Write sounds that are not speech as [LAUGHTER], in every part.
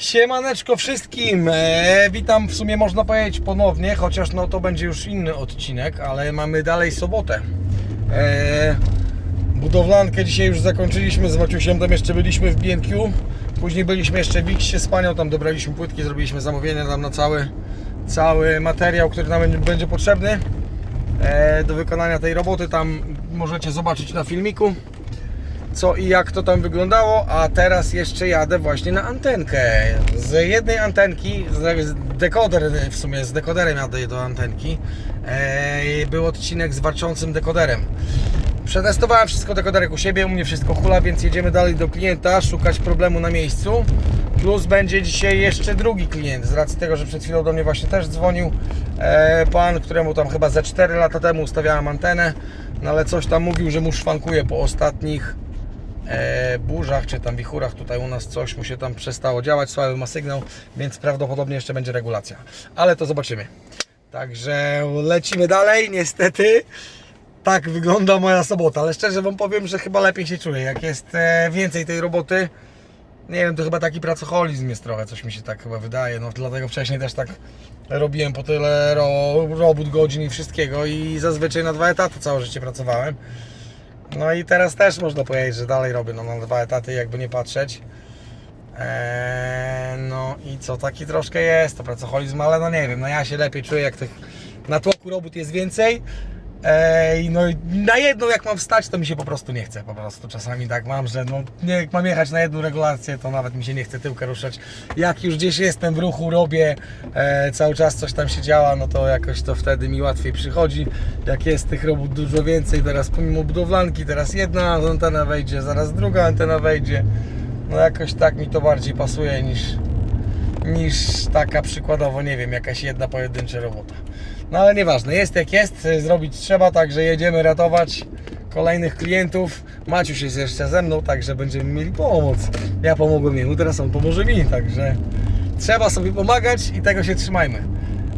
Siemaneczko wszystkim, e, witam w sumie można powiedzieć ponownie, chociaż no to będzie już inny odcinek, ale mamy dalej sobotę. E, budowlankę dzisiaj już zakończyliśmy z Maciusiem, tam jeszcze byliśmy w BNQ, później byliśmy jeszcze w Wixie z panią, tam dobraliśmy płytki, zrobiliśmy zamówienie tam na cały, cały materiał, który nam będzie- będzie potrzebny e, do wykonania tej roboty, tam możecie zobaczyć na filmiku co i jak to tam wyglądało, a teraz jeszcze jadę właśnie na antenkę. Z jednej antenki, z dekoder w sumie, z dekoderem jadę do antenki. E, był odcinek z warczącym dekoderem. Przetestowałem wszystko dekoderek u siebie, u mnie wszystko hula, więc jedziemy dalej do klienta, szukać problemu na miejscu. Plus będzie dzisiaj jeszcze drugi klient, z racji tego, że przed chwilą do mnie właśnie też dzwonił e, pan, któremu tam chyba ze 4 lata temu ustawiałem antenę, no ale coś tam mówił, że mu szwankuje po ostatnich burzach czy tam wichurach tutaj u nas coś mu się tam przestało działać, słaby ma sygnał, więc prawdopodobnie jeszcze będzie regulacja. Ale to zobaczymy. Także lecimy dalej, niestety. Tak wygląda moja sobota, ale szczerze Wam powiem, że chyba lepiej się czuję. Jak jest e, więcej tej roboty, nie wiem, to chyba taki pracoholizm jest trochę, coś mi się tak chyba wydaje. No dlatego wcześniej też tak robiłem po tyle ro, robót, godzin i wszystkiego i zazwyczaj na dwa etaty całe życie pracowałem. No i teraz też można powiedzieć, że dalej robię no, na dwa etaty, jakby nie patrzeć. Eee, no i co, taki troszkę jest to pracoholizm, ale no nie wiem, no ja się lepiej czuję, jak tych na tłoku robót jest więcej. Eee, no na jedną jak mam wstać, to mi się po prostu nie chce, po prostu czasami tak mam, że no, nie, jak mam jechać na jedną regulację, to nawet mi się nie chce tyłkę ruszać. Jak już gdzieś jestem w ruchu, robię, e, cały czas coś tam się działa, no to jakoś to wtedy mi łatwiej przychodzi. Jak jest tych robót dużo więcej, teraz pomimo budowlanki, teraz jedna antena wejdzie, zaraz druga antena wejdzie. No jakoś tak mi to bardziej pasuje niż, niż taka przykładowo, nie wiem, jakaś jedna pojedyncza robota. No ale nieważne, jest jak jest, zrobić trzeba, także jedziemy ratować kolejnych klientów. Maciuś jest jeszcze ze mną, także będziemy mieli pomoc. Ja pomogłem jemu, teraz on pomoże mi, także trzeba sobie pomagać i tego się trzymajmy.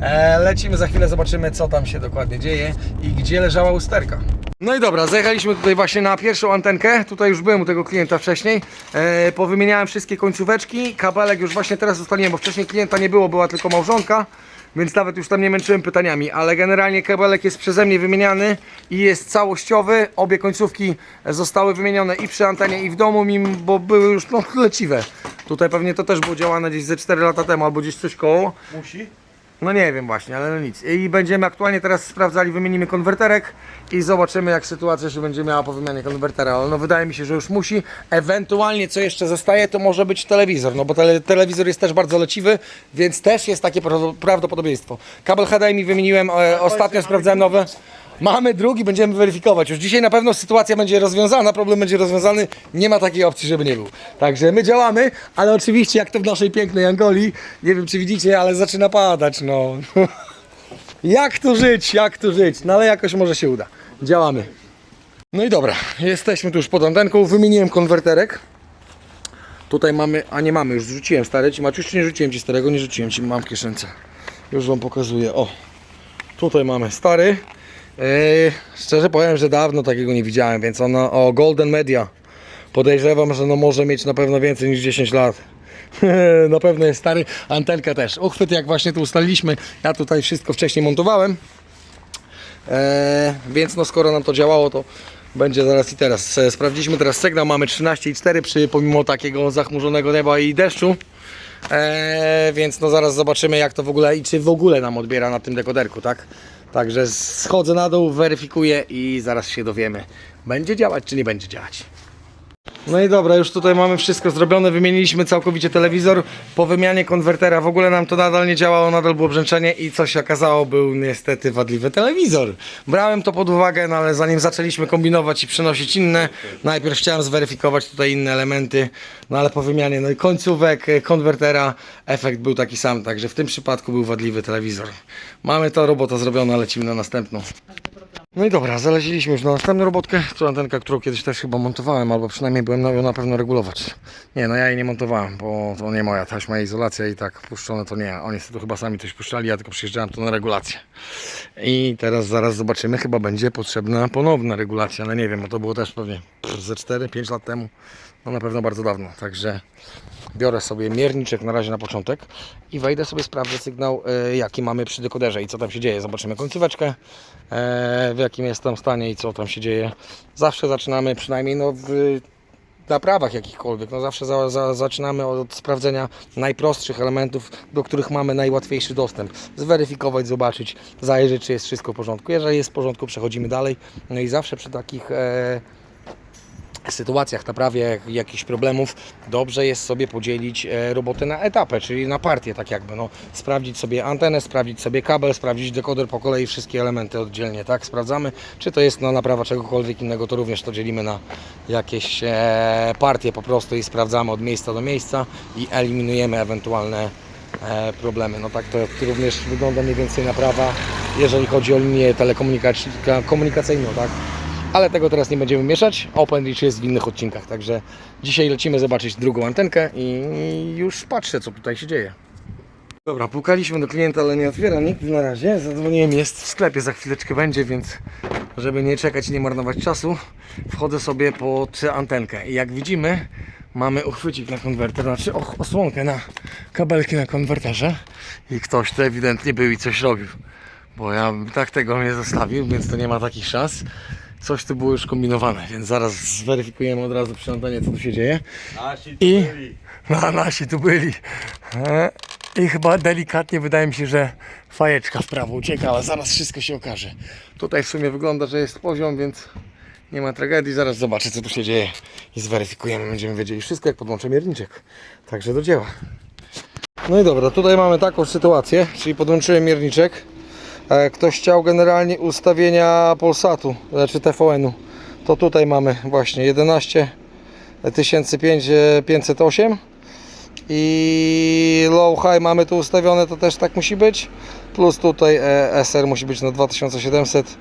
E, lecimy za chwilę, zobaczymy co tam się dokładnie dzieje i gdzie leżała usterka. No i dobra, zajechaliśmy tutaj właśnie na pierwszą antenkę. Tutaj już byłem u tego klienta wcześniej. E, powymieniałem wszystkie końcóweczki. Kabelek już właśnie teraz ustaliłem, bo wcześniej klienta nie było, była tylko małżonka. Więc nawet już tam nie męczyłem pytaniami, ale generalnie kabelek jest przeze mnie wymieniany i jest całościowy. Obie końcówki zostały wymienione i przy antenie i w domu, mimo, bo były już no, leciwe. Tutaj pewnie to też było działane gdzieś ze 4 lata temu albo gdzieś coś koło. Musi? No nie wiem właśnie, ale no nic. I będziemy aktualnie teraz sprawdzali, wymienimy konwerterek i zobaczymy jak sytuacja się będzie miała po wymianie konwertera. Ale no wydaje mi się, że już musi. Ewentualnie co jeszcze zostaje, to może być telewizor, no bo tele, telewizor jest też bardzo leciwy, więc też jest takie pra- prawdopodobieństwo. Kabel HDMI wymieniłem, e, ostatnio sprawdzałem nowe. Mamy drugi, będziemy weryfikować. Już dzisiaj na pewno sytuacja będzie rozwiązana, problem będzie rozwiązany. Nie ma takiej opcji, żeby nie był. Także my działamy, ale oczywiście jak to w naszej pięknej Angolii, nie wiem czy widzicie, ale zaczyna padać, no. [LAUGHS] Jak tu żyć, jak tu żyć? No ale jakoś może się uda. Działamy. No i dobra, jesteśmy tu już pod antenką, wymieniłem konwerterek. Tutaj mamy, a nie mamy, już rzuciłem stary, ci Maciuś, czy nie rzuciłem ci starego, nie rzuciłem ci, mam w kieszence. Już wam pokazuję, o. Tutaj mamy stary. Yy, szczerze powiem, że dawno takiego nie widziałem, więc ono o Golden Media. Podejrzewam, że no może mieć na pewno więcej niż 10 lat. [LAUGHS] na pewno jest stary. Antenka też. Uchwyt jak właśnie tu ustaliliśmy. Ja tutaj wszystko wcześniej montowałem. Eee, więc no skoro nam to działało, to będzie zaraz i teraz. E, Sprawdziliśmy teraz sygnał, mamy 13,4 przy pomimo takiego zachmurzonego nieba i deszczu. Eee, więc no zaraz zobaczymy jak to w ogóle i czy w ogóle nam odbiera na tym dekoderku, tak? Także schodzę na dół, weryfikuję i zaraz się dowiemy. Będzie działać czy nie będzie działać. No i dobra, już tutaj mamy wszystko zrobione, wymieniliśmy całkowicie telewizor. Po wymianie konwertera w ogóle nam to nadal nie działało, nadal było brzęczenie i co się okazało, był niestety wadliwy telewizor. Brałem to pod uwagę, no ale zanim zaczęliśmy kombinować i przenosić inne, najpierw chciałem zweryfikować tutaj inne elementy, no ale po wymianie no i końcówek, e, konwertera, efekt był taki sam, także w tym przypadku był wadliwy telewizor. Mamy to, robota zrobiona, lecimy na następną. No i dobra, zaleziliśmy już na następną robotkę. Tu antenka, którą kiedyś też chyba montowałem, albo przynajmniej byłem ją na pewno regulować. Nie, no ja jej nie montowałem, bo to nie moja taśma izolacja i tak puszczone to nie. Oni sobie to chyba sami coś puszczali, ja tylko przyjeżdżałem tu na regulację. I teraz zaraz zobaczymy, chyba będzie potrzebna ponowna regulacja, ale nie wiem, bo to było też pewnie ze 4-5 lat temu. No na pewno bardzo dawno, także biorę sobie mierniczek na razie na początek i wejdę sobie sprawdzę sygnał, e, jaki mamy przy dekoderze i co tam się dzieje. Zobaczymy końcóweczkę, e, w jakim jest tam stanie i co tam się dzieje. Zawsze zaczynamy przynajmniej no, w naprawach jakichkolwiek. No zawsze za, za, zaczynamy od sprawdzenia najprostszych elementów, do których mamy najłatwiejszy dostęp. Zweryfikować, zobaczyć, zajrzeć, czy jest wszystko w porządku. Jeżeli jest w porządku, przechodzimy dalej. No i zawsze przy takich e, sytuacjach, naprawie jakichś problemów, dobrze jest sobie podzielić e, robotę na etapy, czyli na partie, tak jakby. No, sprawdzić sobie antenę, sprawdzić sobie kabel, sprawdzić dekoder po kolei, wszystkie elementy oddzielnie, tak? Sprawdzamy, czy to jest no, naprawa czegokolwiek innego, to również to dzielimy na jakieś e, partie po prostu i sprawdzamy od miejsca do miejsca i eliminujemy ewentualne e, problemy. No tak to również wygląda mniej więcej naprawa, jeżeli chodzi o linię telekomunikacyjną, tak? Ale tego teraz nie będziemy mieszać. OpenReach jest w innych odcinkach, także dzisiaj lecimy zobaczyć drugą antenkę i już patrzę, co tutaj się dzieje. Dobra, pukaliśmy do klienta, ale nie otwiera nikt na razie. Zadzwoniłem, jest w sklepie, za chwileczkę będzie, więc żeby nie czekać i nie marnować czasu, wchodzę sobie pod antenkę. I jak widzimy, mamy uchwycik na konwerter, znaczy osłonkę na kabelki na konwerterze i ktoś to ewidentnie był i coś robił. Bo ja tak tego nie zostawił, więc to nie ma takich szans. Coś tu było już kombinowane, więc zaraz zweryfikujemy od razu przy antenie, co tu się dzieje. Nasi I- byli. No, nasi tu byli. E, I chyba delikatnie wydaje mi się, że fajeczka w prawo uciekała. Zaraz wszystko się okaże. Tutaj w sumie wygląda, że jest poziom, więc nie ma tragedii. Zaraz zobaczę, co tu się dzieje i zweryfikujemy. Będziemy wiedzieli wszystko, jak podłączę mierniczek. Także do dzieła. No i dobra, tutaj mamy taką sytuację, czyli podłączyłem mierniczek. E, Ktoś chciał generalnie ustawienia Polsatu, znaczy TVN-u. To tutaj mamy właśnie 11 508 i low high mamy tu ustawione, to też tak musi być. Plus tutaj e, SR musi być na 2700,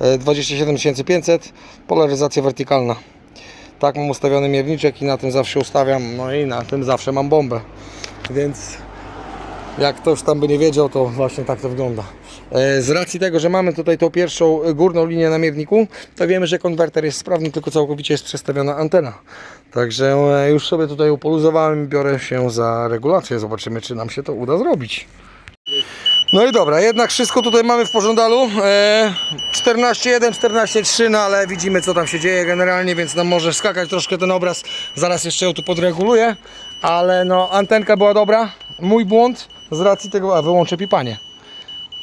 e, 27500, polaryzacja wertykalna. Tak mam ustawiony mierniczek i na tym zawsze ustawiam, no i na tym zawsze mam bombę. Więc jak ktoś tam by nie wiedział, to właśnie tak to wygląda. E, Z racji tego, że mamy tutaj tą pierwszą górną linię na mierniku, to wiemy, że konwerter jest sprawny, tylko całkowicie jest przestawiona antena. Także e, już sobie tutaj upoluzowałem i biorę się za regulację. Zobaczymy, czy nam się to uda zrobić. No i dobra, jednak wszystko tutaj mamy w pożądalu. E, 14.1, 14.3, no ale widzimy co tam się dzieje generalnie, więc nam może skakać troszkę ten obraz. Zaraz jeszcze ją tu podreguluję, ale no antenka była dobra. Mój błąd z racji tego, a wyłączę pipanie.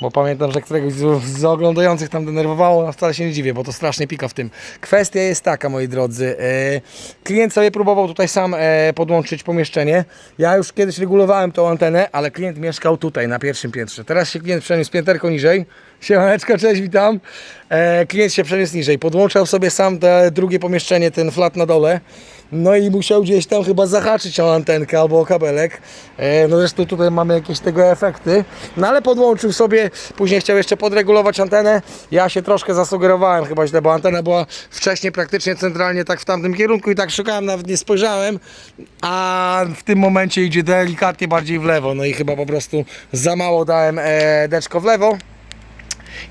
Bo pamiętam, że któregoś z, oglądających tam denerwowało, no wcale się nie dziwię, bo to strasznie pika w tym. Kwestia jest taka, moi drodzy. E, klient sobie próbował tutaj sam e, podłączyć pomieszczenie. Ja już kiedyś regulowałem tą antenę, ale klient mieszkał tutaj, na pierwszym piętrze. Teraz się klient przeniósł pięterko niżej. [LAUGHS] Siemaneczko, cześć, witam. E, klient się przeniósł niżej. Podłączał sobie sam te drugie pomieszczenie, ten flat na dole. No i musiał gdzieś tam chyba zahaczyć o antenkę albo o kabelek. E, no zresztą tutaj mamy jakieś tego efekty. No ale podłączył sobie, później chciał jeszcze podregulować antenę. Ja się troszkę zasugerowałem chyba źle, bo antena była wcześniej praktycznie centralnie tak w tamtym kierunku i tak szukałem, nawet nie spojrzałem. A w tym momencie idzie delikatnie bardziej w lewo. No i chyba po prostu za mało dałem e, deczko w lewo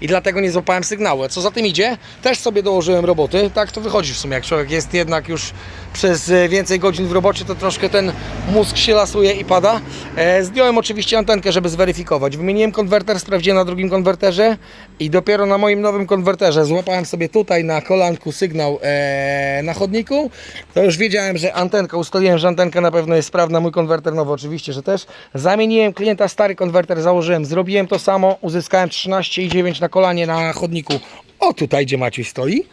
i dlatego nie złapałem sygnału. Co za tym idzie, też sobie dołożyłem roboty. Tak to wychodzi w sumie, jak człowiek jest jednak już przez e, więcej godzin w robocie, to troszkę ten mózg się lasuje i pada. E, zdjąłem oczywiście antenkę, żeby zweryfikować. Wymieniłem konwerter, sprawdziłem na drugim konwerterze i dopiero na moim nowym konwerterze złapałem sobie tutaj na kolanku sygnał e, na chodniku. To już wiedziałem, że antenka, ustaliłem, że antenka na pewno jest sprawna, mój konwerter nowy oczywiście, że też. Zamieniłem klienta, stary konwerter założyłem, zrobiłem to samo, uzyskałem 13,9 na kolanie na chodniku. O tutaj, gdzie Maciej stoi.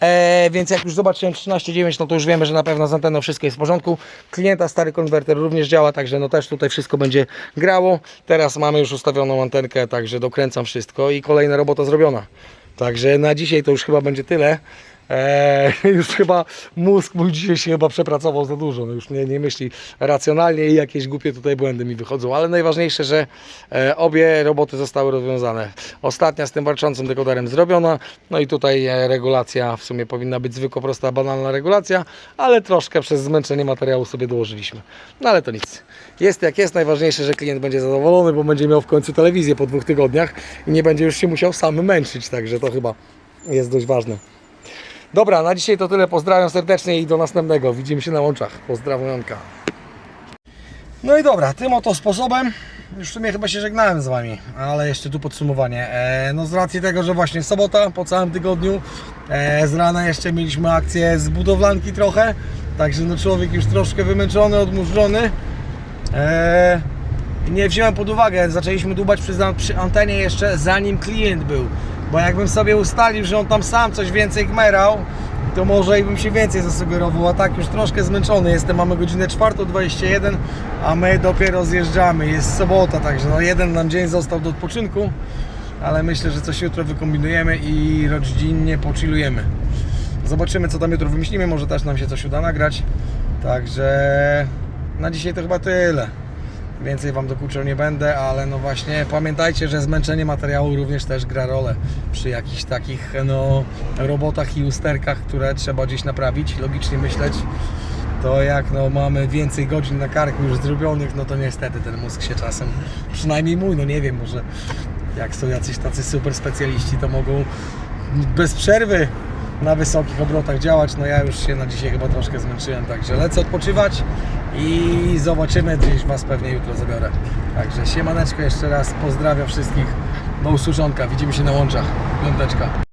E, więc jak już zobaczyłem 13,9, no to już wiemy, że na pewno z anteną wszystko jest w porządku. Klienta stary konwerter również działa, także no też tutaj wszystko będzie grało. Teraz mamy już ustawioną antenkę, także dokręcam wszystko i kolejna robota zrobiona. Także na dzisiaj to już chyba będzie tyle. Eee, [LAUGHS] już chyba mózg mój dzisiaj się chyba przepracował za dużo, no już nie, nie myśli racjonalnie i jakieś głupie tutaj błędy mi wychodzą, ale najważniejsze, że e, obie roboty zostały rozwiązane. Ostatnia z tym walczącym dekoderem zrobiona, no i tutaj e, regulacja w sumie powinna być zwykła, prosta, banalna regulacja, ale troszkę przez zmęczenie materiału sobie dołożyliśmy. No ale to nic. Jest jak jest, najważniejsze, że klient będzie zadowolony, bo będzie miał w końcu telewizję po dwóch tygodniach i nie będzie już się musiał sam męczyć, także to chyba jest dość ważne. Dobra, na dzisiaj to tyle. Pozdrawiam serdecznie i do następnego. Widzimy się na łączach. Pozdrawionka. No i dobra, tym oto sposobem już w sumie chyba się żegnałem z Wami, ale jeszcze tu podsumowanie. E, no z racji tego, że właśnie sobota po całym tygodniu, e, z rana jeszcze mieliśmy akcję z budowlanki trochę, także no człowiek już troszkę wymęczony, odmurzony. E, nie wziąłem pod uwagę, zaczęliśmy dłubać przy, przy antenie jeszcze zanim klient był, bo jakbym sobie ustalił, że on tam sam coś więcej gmerał, to może i bym się więcej zasugerował, a tak już troszkę zmęczony jestem, mamy godzinę 4.21, a my dopiero zjeżdżamy, jest sobota, także no jeden nam dzień został do odpoczynku, ale myślę, że coś jutro wykombinujemy i rodzinnie pochillujemy. Zobaczymy co tam jutro wymyślimy, może też nam się coś uda nagrać, także na dzisiaj to chyba tyle. Więcej Wam dokuczał nie będę, ale no właśnie pamiętajcie, że zmęczenie materiału również też gra rolę przy jakichś takich no, robotach i usterkach, które trzeba gdzieś naprawić, logicznie myśleć. To jak no, mamy więcej godzin na karku już zrobionych, no to niestety ten mózg się czasem, przynajmniej mój, no nie wiem, może jak są jacyś tacy super specjaliści, to mogą bez przerwy na wysokich obrotach działać. No ja już się na dzisiaj chyba troszkę zmęczyłem, także lecę odpoczywać i zobaczymy, gdzieś Was pewnie jutro zabiorę. Także siemaneczko jeszcze raz, pozdrawiam wszystkich, do usłyszonka, widzimy się na łączach, piąteczka.